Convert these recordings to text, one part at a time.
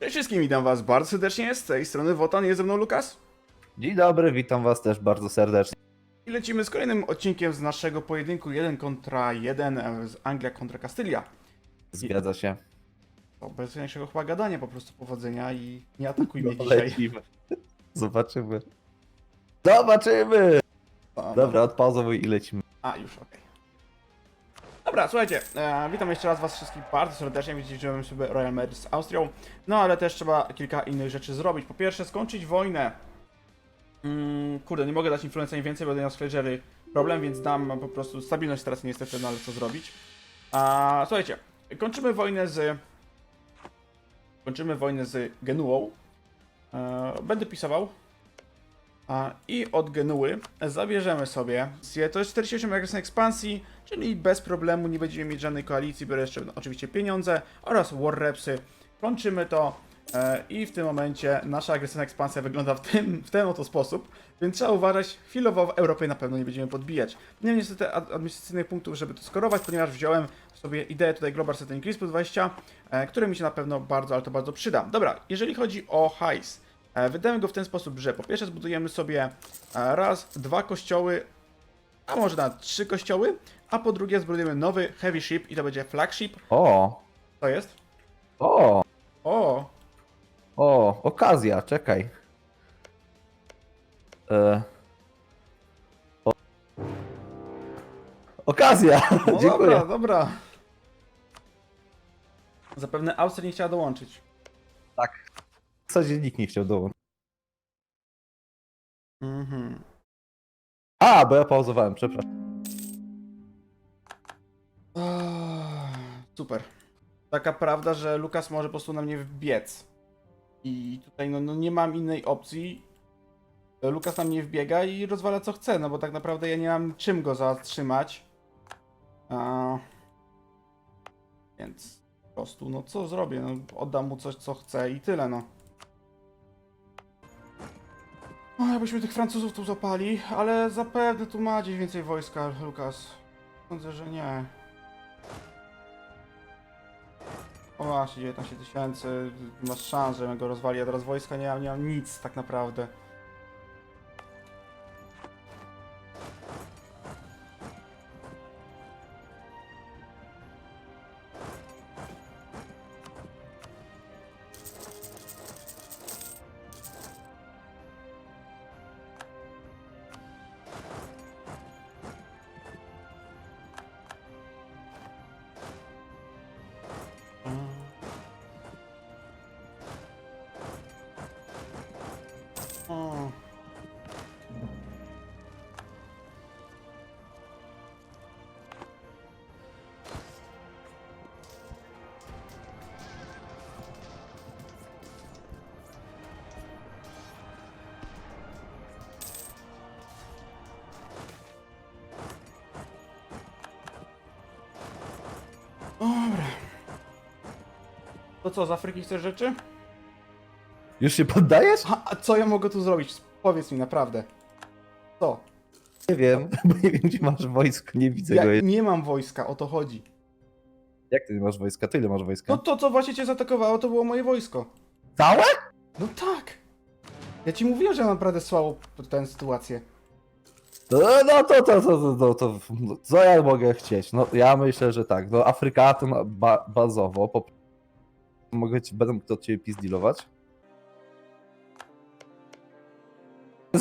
Cześć wszystkim, witam was bardzo serdecznie, z tej strony Wotan, jest ze mną Lukas. Dzień dobry, witam was też bardzo serdecznie. I lecimy z kolejnym odcinkiem z naszego pojedynku 1 kontra 1 e, z Anglia kontra Kastylia. Zgadza się. To bez większego chyba gadania, po prostu powodzenia i nie atakuj mnie No, dzisiaj. lecimy. Zobaczymy. Zobaczymy! Dobra, odpauzowuj i lecimy. A, już, okej. Dobra, słuchajcie, e, witam jeszcze raz was wszystkich bardzo serdecznie, mamy sobie Royal Marriage z Austrią, no ale też trzeba kilka innych rzeczy zrobić. Po pierwsze, skończyć wojnę. Mm, kurde, nie mogę dać influenza im więcej, będę miał z problem, więc dam po prostu stabilność teraz niestety, no ale co zrobić. A, słuchajcie, kończymy wojnę z... Kończymy wojnę z Genuą. E, będę pisował. A, I od Genuły zabierzemy sobie. To jest 48 agresywnej ekspansji, czyli bez problemu nie będziemy mieć żadnej koalicji, biorę jeszcze no, oczywiście pieniądze oraz war repsy. Kończymy to e, i w tym momencie nasza agresywna ekspansja wygląda w, tym, w ten oto sposób, więc trzeba uważać, chwilowo w Europie na pewno nie będziemy podbijać. Nie mam niestety ad- administracyjnych punktów, żeby to skorować, ponieważ wziąłem sobie ideę tutaj Global Set Increase plus 20, e, które mi się na pewno bardzo, ale to bardzo przyda. Dobra, jeżeli chodzi o hajs, E, Wydamy go w ten sposób, że po pierwsze zbudujemy sobie e, raz, dwa kościoły, a może nawet trzy kościoły, a po drugie zbudujemy nowy heavy ship i to będzie flagship. O! To jest? O! O! O! Okazja, czekaj. E... O... Okazja! No Dziękuję. dobra, dobra. Zapewne Austria nie chciała dołączyć. W zasadzie nikt nie chciał dołączyć. Mhm. A, bo ja pauzowałem, przepraszam. Super. Taka prawda, że Lukas może po prostu na mnie wbiec. I tutaj no, no nie mam innej opcji. Lukas na mnie wbiega i rozwala co chce, no bo tak naprawdę ja nie mam czym go zatrzymać. A... Więc po prostu, no co zrobię? No, oddam mu coś, co chce i tyle, no. O, jakbyśmy tych Francuzów tu zapali, ale zapewne tu ma gdzieś więcej wojska, Lukas. Sądzę, że nie. O właśnie, 19 tysięcy, masz szansę, że go rozwali, a teraz wojska nie nie mam nic tak naprawdę. To co, z Afryki chcesz rzeczy? Już się poddajesz? A, a co ja mogę tu zrobić? Powiedz mi naprawdę. Co? Nie wiem, bo nie wiem gdzie masz wojsko, nie widzę Ja go. nie mam wojska, o to chodzi. Jak ty nie masz wojska? Ty ile masz wojska? No to, co właśnie cię zaatakowało, to było moje wojsko. Całe? No tak. Ja ci mówiłem, że mam naprawdę słabą tę sytuację. No, no to, to, to, to, to, to, no, co ja mogę chcieć? No ja myślę, że tak. No Afryka to na- ba, bazowo. Po, mogę ci, będę mógł do ciebie pizdilować.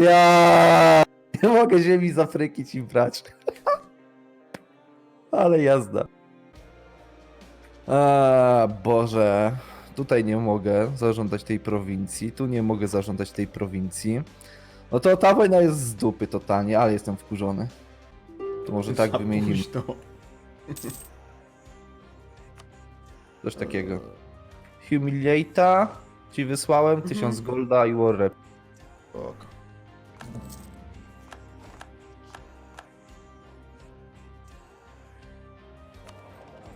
Ja nie mogę ziemi z Afryki ci brać. Ale jazda. A, Boże. Tutaj nie mogę zażądać tej prowincji. Tu nie mogę zażądać tej prowincji. No to ta wojna jest z dupy totalnie, ale jestem wkurzony. To może tak Za wymienimy. Coś takiego. Humiliata ci wysłałem, Mhm. 1000 golda i war rep. Spoko.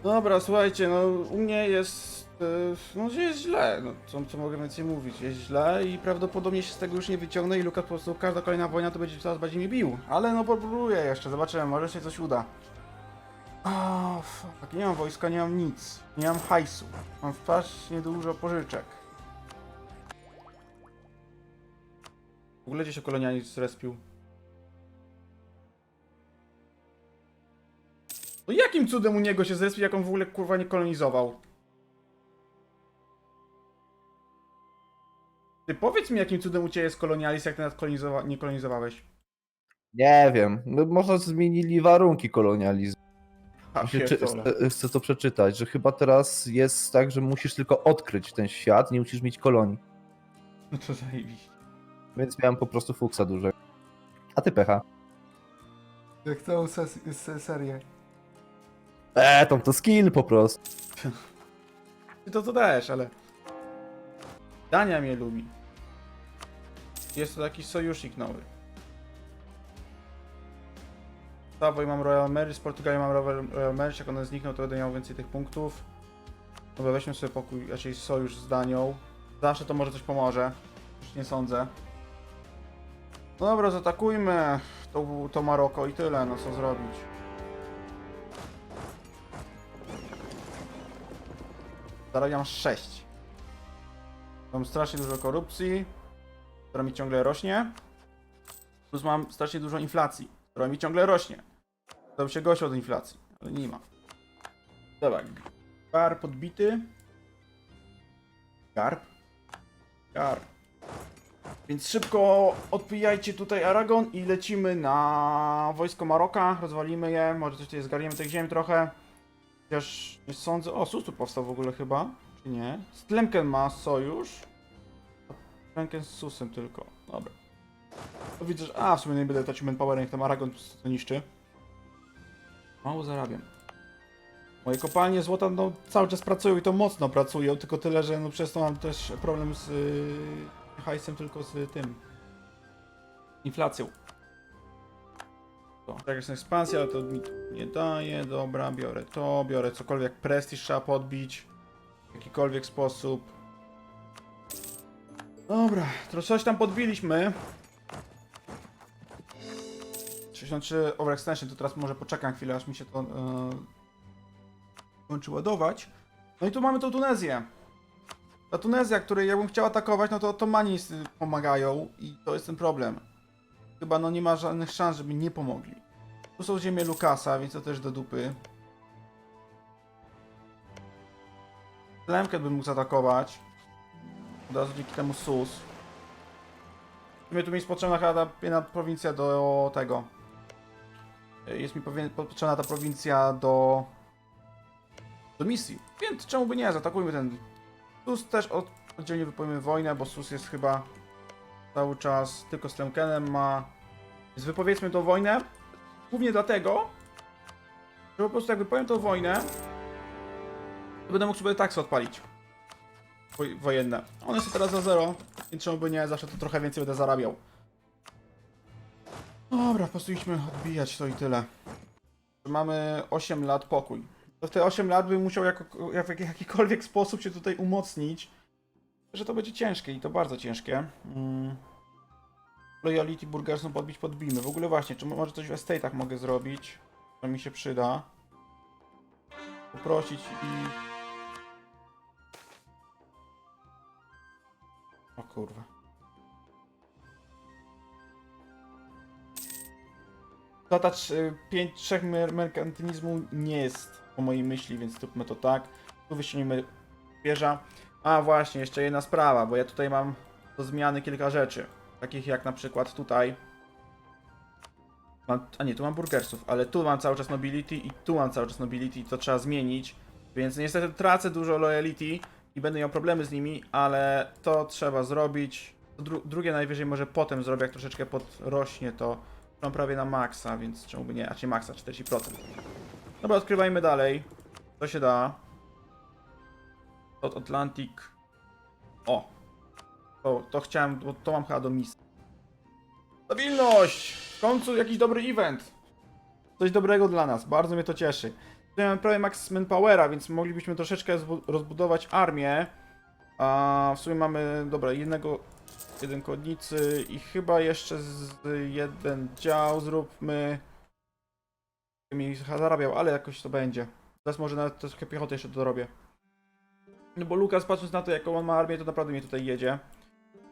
Dobra, słuchajcie, no u mnie jest. e, No jest źle, no co, co mogę więcej mówić? Jest źle i prawdopodobnie się z tego już nie wyciągnę i Lukas po prostu każda kolejna wojna to będzie coraz bardziej mnie bił. Ale no popróbuję jeszcze, zobaczymy, może się coś uda. O, oh, fuck. Nie mam wojska, nie mam nic. Nie mam hajsu. Mam strasznie dużo pożyczek. W ogóle gdzie się kolonializm zrespił? No jakim cudem u niego się zrespił, jak on w ogóle kurwa nie kolonizował? Ty powiedz mi, jakim cudem u ciebie jest kolonializm, jak ty nas kolonizowa nie kolonizowałeś? Nie wiem. Może zmienili warunki kolonializmu. A, czy, chcę, chcę to przeczytać, że chyba teraz jest tak, że musisz tylko odkryć ten świat, nie musisz mieć kolonii. No to zajebiście. Więc miałem po prostu fuksa dużego. A ty pecha. Jak całą serię. Eee, tam to skill po prostu. Ty to to też, ale... Dania mnie lubi. Jest to taki sojusznik nowy. Savoy mam Royal Mary, z Portugalii mam Royal Mary, jak one znikną, to będę miał więcej tych punktów. Dobra, weźmy sobie pokój, raczej sojusz z Danią. Zawsze to może coś pomoże. Już nie sądzę. No dobra, zaatakujmy to, to Maroko i tyle, no co zrobić. Zarabiam 6. Mam strasznie dużo korupcji, która mi ciągle rośnie. Plus mam strasznie dużo inflacji, która mi ciągle rośnie. To się gości od inflacji, ale nie ma. Dobra. Gar podbity. Garb. Garb. Więc szybko odpijajcie tutaj Aragon i lecimy na wojsko Maroka. Rozwalimy je, może coś tutaj zgarniemy tych ziem trochę. Chociaż nie sądzę. O, Sus tu powstał w ogóle chyba. Czy nie? Z Tlemken ma sojusz. Tlemken z Susem tylko. Dobra. To widzę, że. A, w sumie nie będę dać manpower, niech tam Aragon to niszczy. Mało zarabiam. Moje kopalnie złota no, cały czas pracują i to mocno pracują, tylko tyle, że no, przez to mam też problem z yy, hajsem, tylko z tym. Inflacją. To, tak jest ekspansja, ale to mi nie daje. Dobra, biorę to, biorę cokolwiek prestiż trzeba podbić. W jakikolwiek sposób. Dobra, to coś tam podbiliśmy. 63 overextension, to teraz może poczekam chwilę, aż mi się to e, kończy ładować. No i tu mamy tą Tunezję. Ta Tunezja, której ja bym chciał atakować, no to Otomani pomagają i to jest ten problem. Chyba no nie ma żadnych szans, żeby nie pomogli. Tu są ziemie Lukasa, więc to też do dupy. Lemkę bym mógł zaatakować. Od razu dzięki temu SUS. Sumie tu mi jest potrzebna chyba jedna prowincja do tego. Jest mi potrzebna ta prowincja do... do misji. Więc czemu by nie? Zaatakujmy ten... SUS też od... oddzielnie wypojmy wojnę, bo SUS jest chyba cały czas tylko z Tlemkenem ma... Więc wypowiedzmy tą wojnę. Głównie dlatego, że po prostu jak wypowiem tą wojnę, to będę mógł sobie taksy odpalić. Woj- wojenne. One są teraz za zero, więc czemu by nie, zawsze to trochę więcej będę zarabiał. Dobra, po prostu idźmy odbijać to i tyle. Mamy 8 lat pokój. To w te 8 lat bym musiał jako, jak, w jakikolwiek sposób się tutaj umocnić, że to będzie ciężkie i to bardzo ciężkie. Mm. Loyalty Burgerson podbić podbijmy. W ogóle właśnie, czy może coś w estate'ach mogę zrobić? To mi się przyda. Poprosić i... O kurwa. Data 5 3 merkantylizmu nie jest po mojej myśli, więc zróbmy to tak. Tu wyślijmy wieża. A właśnie, jeszcze jedna sprawa, bo ja tutaj mam do zmiany kilka rzeczy. Takich jak na przykład tutaj. Mam, a nie, tu mam burgersów, ale tu mam cały czas nobility i tu mam cały czas nobility, to trzeba zmienić. Więc niestety tracę dużo loyalty i będę miał problemy z nimi, ale to trzeba zrobić. Dru drugie najwyżej może potem zrobię, jak troszeczkę podrośnie to. Mam prawie na maksa, więc czemu by nie? A czy maksa 40%. Dobra, odkrywajmy dalej. To się da. Od Atlantic. O! To, to chciałem, bo to mam chyba do misji. Stabilność! W końcu jakiś dobry event. Coś dobrego dla nas, bardzo mnie to cieszy. Tutaj mamy prawie max manpowera, więc moglibyśmy troszeczkę zbu- rozbudować armię. A w sumie mamy, dobra, jednego, jeden kodnicy i chyba jeszcze z jeden dział zróbmy. Mi zarabiał, ale jakoś to będzie. Teraz może nawet troszkę piechoty jeszcze dorobię. No bo Lukas patrząc na to jaką on ma armię, to naprawdę mnie tutaj jedzie.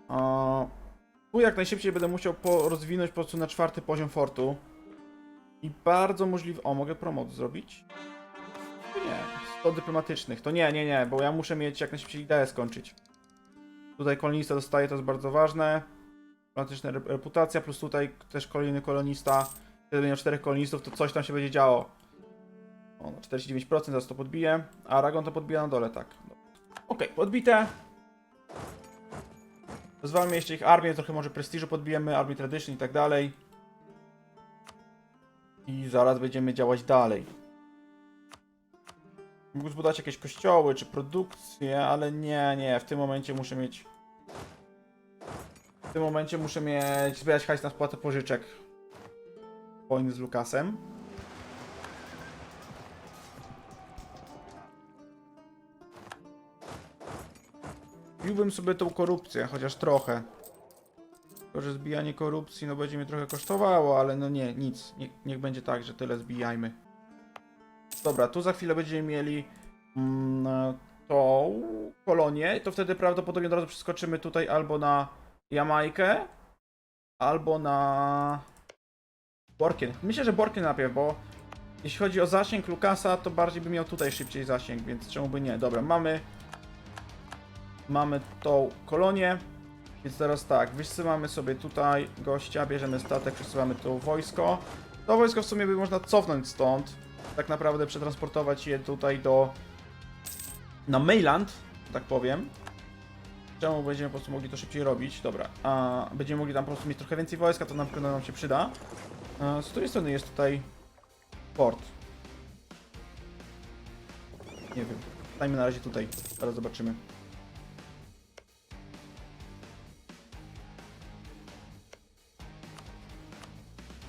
A, Tu jak najszybciej będę musiał rozwinąć po prostu na czwarty poziom fortu. I bardzo możliwe... O, mogę promoc zrobić? Nie, 100 dyplomatycznych. To nie, nie, nie, bo ja muszę mieć jak najszybciej ideę skończyć. Tutaj kolonista dostaje, to jest bardzo ważne. Dyplomatyczna rep- reputacja, plus tutaj też kolejny kolonista. Kiedy miał czterech kolonistów, to coś tam się będzie działo. O, no 49% zaraz to podbije. A Aragon to podbija na dole, tak. Okej, podbite. Zwalmy jeszcze ich armię, trochę może prestiżu podbijemy, armię tradition i tak dalej. I zaraz będziemy działać dalej. Mógł zbudować jakieś kościoły czy produkcje, ale nie, nie, w tym momencie muszę mieć... W tym momencie muszę mieć, zbierać hajs na spłatę pożyczek. Wojny z Lukasem. Biłbym sobie tą korupcję, chociaż trochę. Tylko, że zbijanie korupcji no będzie mnie trochę kosztowało, ale no nie, nic. Nie, niech będzie tak, że tyle zbijajmy. Dobra, tu za chwilę będziemy mieli mm, tą kolonię, to wtedy prawdopodobnie od razu przeskoczymy tutaj albo na Jamajkę, albo na Borkien. Myślę, że Borkien najpierw, bo jeśli chodzi o zasięg Lukasa, to bardziej by miał tutaj szybciej zasięg, więc czemu by nie? Dobra, mamy mamy tą kolonię, więc teraz tak, wysyłamy sobie tutaj gościa, bierzemy statek, przesyłamy to wojsko. To wojsko w sumie by można cofnąć stąd, tak naprawdę przetransportować je tutaj do na mainland, tak powiem. Czemu będziemy po prostu mogli to szybciej robić? Dobra, a będziemy mogli tam po prostu mieć trochę więcej wojska, to na pewno nam się przyda. Z której strony jest tutaj port? Nie wiem. Dajmy na razie tutaj, zaraz zobaczymy.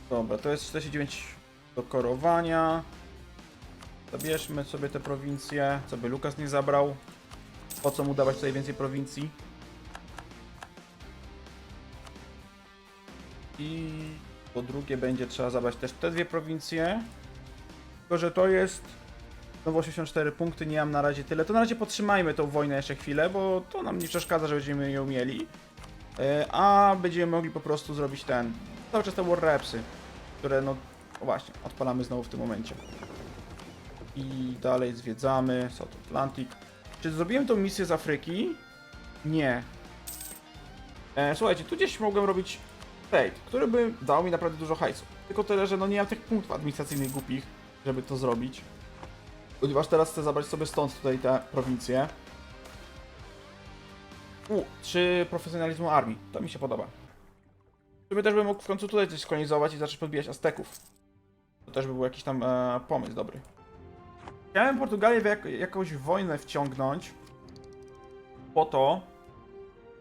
Dobra, to jest 49 do korowania. Zabierzmy sobie te prowincje, co by Lukas nie zabrał. Po co mu dawać tutaj więcej prowincji? I po drugie będzie trzeba zabrać też te dwie prowincje. Tylko, że to jest znowu 84 punkty, nie mam na razie tyle. To na razie podtrzymajmy tą wojnę jeszcze chwilę, bo to nam nie przeszkadza, że będziemy ją mieli. E, A będziemy mogli po prostu zrobić ten. Cały czas te war repsy, które no. O właśnie, odpalamy znowu w tym momencie. I dalej zwiedzamy South Atlantic. Czy zrobiłem tą misję z Afryki? Nie. E, słuchajcie, tu gdzieś mogłem robić trade, który by dał mi naprawdę dużo hajsu. Tylko tyle, że no nie mam tych punktów administracyjnych głupich, żeby to zrobić. Ponieważ teraz chcę zabrać sobie stąd tutaj te prowincje. U, trzy profesjonalizmu armii. To mi się podoba. Żeby też bym mógł w końcu tutaj coś skolonizować i zacząć podbijać Azteków. To też by był jakiś tam e, pomysł dobry. Chciałem Portugalię w jak, jakąś wojnę wciągnąć po to,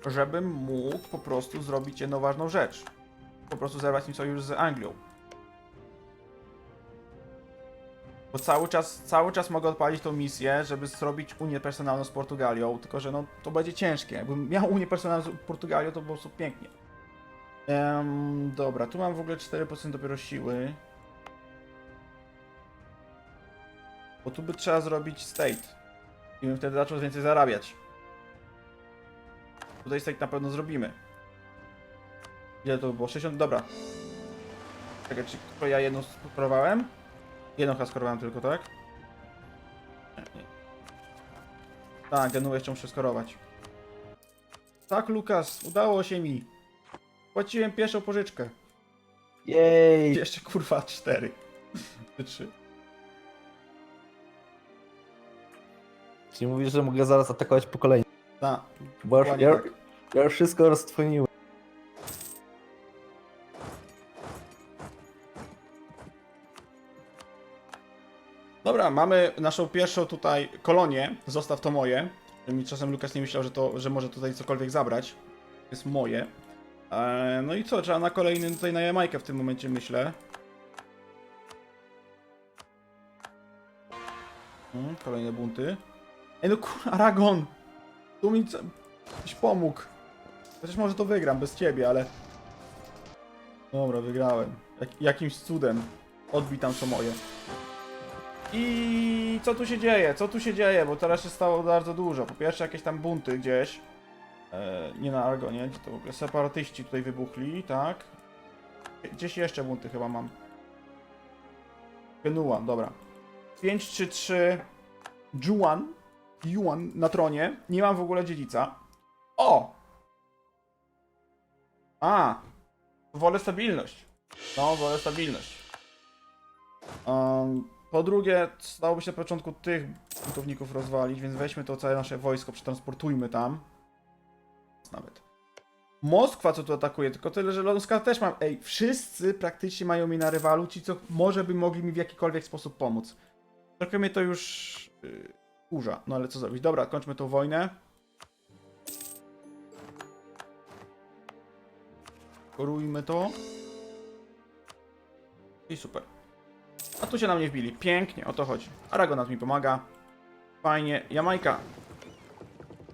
żebym mógł po prostu zrobić jedną ważną rzecz. Po prostu zerwać im sojusz z Anglią. Bo cały czas, cały czas mogę odpalić tą misję, żeby zrobić Unię personalną z Portugalią, tylko że no to będzie ciężkie. Jakbym miał Unię personalną z Portugalią, to po prostu pięknie. Dobra, tu mam w ogóle 4% dopiero siły. Bo tu by trzeba zrobić state. I bym wtedy zaczął więcej zarabiać. Tutaj state na pewno zrobimy. Ile to by było? 60? Dobra. Czekaj, czy tylko ja jedną skorowałem? Jedną chyba skorowałem tylko, tak? Nie, nie. Tak, Genuę jeszcze muszę skorować. Tak, Lukas, udało się mi. Płaciłem pierwszą pożyczkę. Jej! Jeszcze kurwa cztery. Czy trzy. Czyli mówisz, że mogę zaraz atakować po kolei. Tak. Bo już, dokładnie ja, tak. ja już wszystko roztwoniłem. Dobra, mamy naszą pierwszą tutaj kolonię. Zostaw to moje. Mi czasem Lukas nie myślał, że, to, że może tutaj cokolwiek zabrać. Jest moje. Eee, no i co, trzeba na kolejny tutaj na Jamajkę w tym momencie myślę. Hmm, kolejne bunty. Ej no kur... Aragon! Tu mi co... Ktoś pomógł. Chociaż może to wygram bez ciebie, ale... Dobra, wygrałem. Jak, jakimś cudem. Odbij co moje. I co tu się dzieje? Co tu się dzieje? Bo teraz się stało bardzo dużo. Po pierwsze jakieś tam bunty gdzieś. E, nie na Argonie, gdzie to w ogóle separatyści tutaj wybuchli, tak? Gdzieś jeszcze bunty chyba mam. Genua, dobra. 5-3-3 Juan, Yuan na tronie. Nie mam w ogóle dziedzica. O! A! Wolę stabilność. No, wolę stabilność. Um, po drugie, stałoby się na początku tych buntowników rozwalić, więc weźmy to całe nasze wojsko, przetransportujmy tam. Nawet. Moskwa co tu atakuje, tylko tyle, że Moskwa też mam. Ej, wszyscy praktycznie mają mi na rywalu, ci co może by mogli mi w jakikolwiek sposób pomóc. Trochę mnie to już yy, kurza, no ale co zrobić? Dobra, kończmy tą wojnę. Korujmy to. I super. A tu się na mnie wbili. Pięknie, o to chodzi. Aragonat mi pomaga. Fajnie. Jamajka.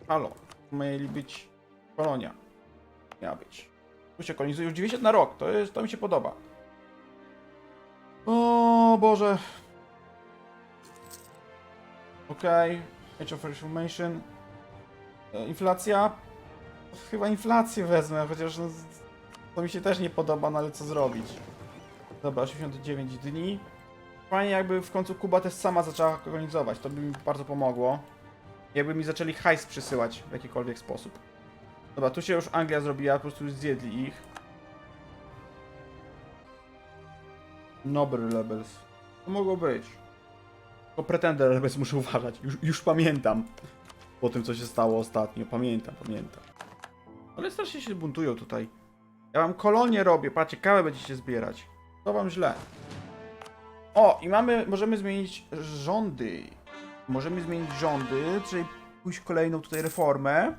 Halo. Mieli być kolonia. Miała być. Tu się kolonizuje już 90 na rok. To, jest, to mi się podoba. O Boże. Okej. Age of Reformation. E, Inflacja. Chyba inflację wezmę, chociaż no, to mi się też nie podoba, no ale co zrobić. Dobra, 89 dni. Fajnie jakby w końcu Kuba też sama zaczęła kolonizować, to by mi bardzo pomogło. Jakby mi zaczęli hajs przysyłać w jakikolwiek sposób. Dobra, tu się już Anglia zrobiła, po prostu zjedli ich. Noble Rebels. To mogło być. Tylko Pretender Rebels muszę uważać, już, już pamiętam. Po tym co się stało ostatnio, pamiętam, pamiętam. Ale strasznie się buntują tutaj. Ja wam kolonię robię, patrzcie, kawę będziecie zbierać. To wam źle. O, i mamy, możemy zmienić rządy. Możemy zmienić rządy, czyli pójść kolejną tutaj reformę.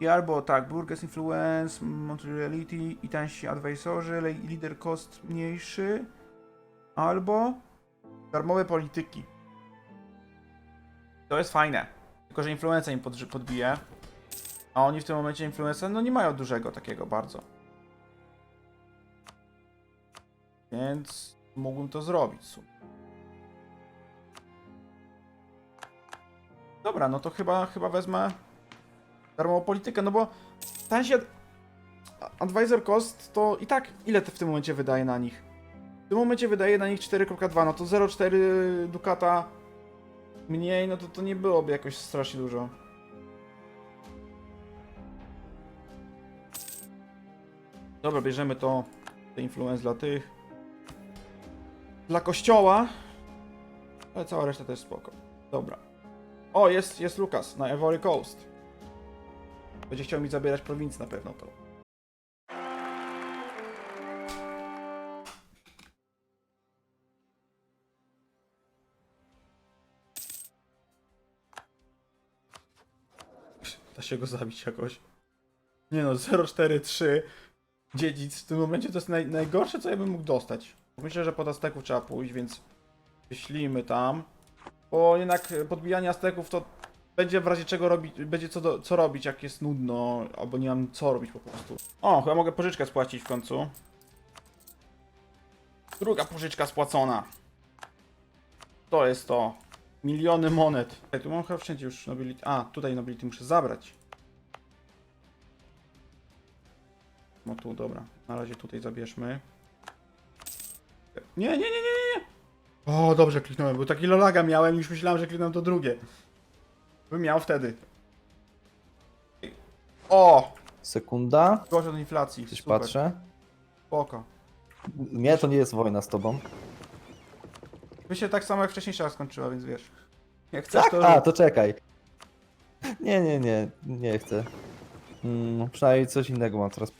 I albo tak, Burgess Influence, Montreality i tańsi advisorzy, lider cost mniejszy. Albo darmowe polityki. To jest fajne. Tylko, że influenza im podbije. A oni w tym momencie influenza, no nie mają dużego takiego bardzo. Więc mógłbym to zrobić. w. Dobra, no to chyba, chyba wezmę darmową politykę, no bo tańsi ad advisor cost to i tak ile w tym momencie wydaje na nich? W tym momencie wydaje na nich 4.2, no to 0,4 dukata mniej, no to to nie byłoby jakoś strasznie dużo. Dobra, bierzemy to, te influence dla tych. Dla kościoła. Ale cała reszta też spoko. Dobra. O, jest, jest Lukas na Ivory Coast. Będzie chciał mi zabierać prowincję na pewno to. Się go zabić jakoś. Nie no, 043 dziedzic w tym momencie to jest naj, najgorsze, co ja bym mógł dostać. Myślę, że pod Azteków trzeba pójść, więc wyślijmy tam. Bo jednak podbijanie Azteków to będzie w razie czego robić, będzie co, do, co robić, jak jest nudno, albo nie mam co robić po prostu. O, chyba mogę pożyczkę spłacić w końcu. Druga pożyczka spłacona. To jest to. Miliony monet. Ej, tu mam chyba wszędzie już nobility. A, tutaj nobility muszę zabrać. No tu, dobra. Na razie tutaj zabierzmy. Nie, nie, nie, nie, nie, nie. O, dobrze kliknąłem, bo taki lolaga miałem już myślałem, że kliknąłem to drugie. Bym miał wtedy. O! Sekunda. Gorzej od inflacji. Coś Super. patrzę. Spoko. Nie, to nie jest wojna z tobą. My się tak samo jak wcześniejsza raz skończyła, więc wiesz. Jak chcesz Tak? to... A, to czekaj. Nie, nie, nie, nie chcę. Mm, przynajmniej coś innego mam teraz.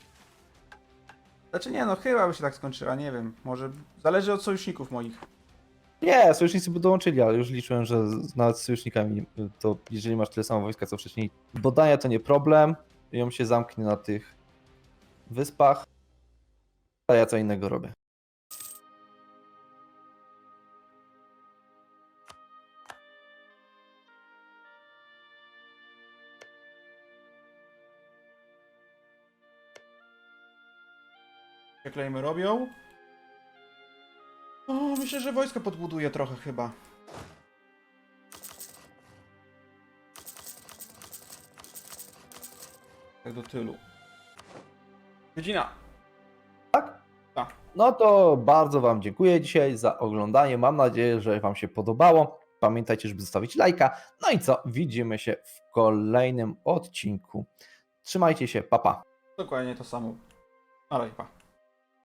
Znaczy nie no, chyba by się tak skończyła, nie wiem. Może... Zależy od sojuszników moich. Nie, sojusznicy by dołączyli, ale już liczyłem, że z- sojusznikami, to jeżeli masz tyle samo wojska co wcześniej, Bodania to nie problem, ją się zamknie na tych wyspach, a ja co innego robię. Klejmy robią. O, myślę, że wojsko podbuduje trochę chyba. Tak do tylu. Godzina. Tak? Tak. No to bardzo Wam dziękuję dzisiaj za oglądanie. Mam nadzieję, że Wam się podobało. Pamiętajcie, żeby zostawić lajka. No i co? Widzimy się w kolejnym odcinku. Trzymajcie się, papa. Pa. Dokładnie to samo. Ale pa.